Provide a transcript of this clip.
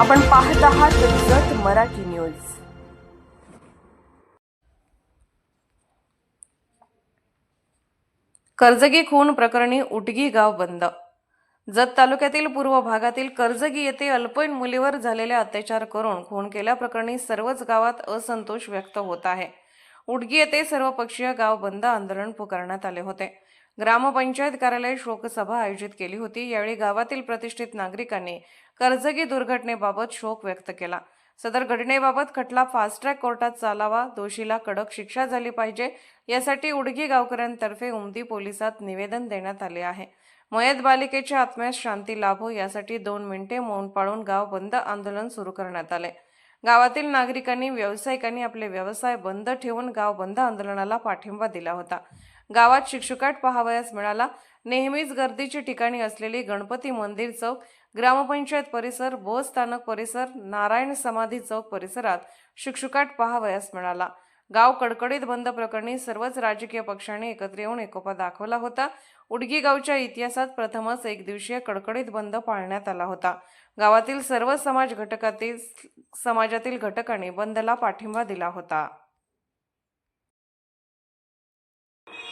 आपण पाहत आहात जत मराठी न्यूज. कर्जगी खून प्रकरणी उटगी गाव बंद. जत तालुक्यातील पूर्व भागातील कर्जगी येथे अल्पवयीन मुलीवर झालेले अत्याचार करून खून केल्याप्रकरणी सर्वच गावात असंतोष व्यक्त होत आहे. उडगी येथे सर्वपक्षीय गाव बंद आंदोलन पुकारण्यात आले होते. ग्रामपंचायत कार्यालय शोकसभा आयोजित केली होती. यावेळी गावातील प्रतिष्ठित नागरिकांनी कर्जगी दुर्घटनेबाबत शोक व्यक्त केला. सदर घटनेबाबत खटला फास्ट ट्रॅक कोर्टात चालावा दोषीला कडक शिक्षा झाली पाहिजे यासाठी उडगी गावकऱ्यांतर्फे उमदी पोलिसात निवेदन देण्यात आले आहे. मयत बालिकेच्या आत्म्यास शांती लाभो यासाठी दोन मिनिटे मौन पाळून गाव बंद आंदोलन सुरू करण्यात आले. गावातील नागरिकांनी व्यावसायिकांनी आपले व्यवसाय बंद ठेवून गाव बंद आंदोलनाला पाठिंबा दिला होता. गावात शिक्षकाट पहावयास मिळाला. नेहमीच गर्दीची ठिकाणी असलेली गणपती मंदिर चौक ग्रामपंचायत परिसर बस स्थानक परिसर नारायण समाधी चौक परिसरात शुकशुकाट पहावयास मिळाला. गाव कडकडीत बंद प्रकरणी सर्वच राजकीय पक्षांनी एकत्र येऊन एकोपा दाखवला होता. उडगी गावच्या इतिहासात प्रथमच एक दिवसीय कडकडीत बंद पाळण्यात आला होता. गावातील सर्व समाज घटकातील समाजातील घटकांनी बंदला पाठिंबा दिला होता.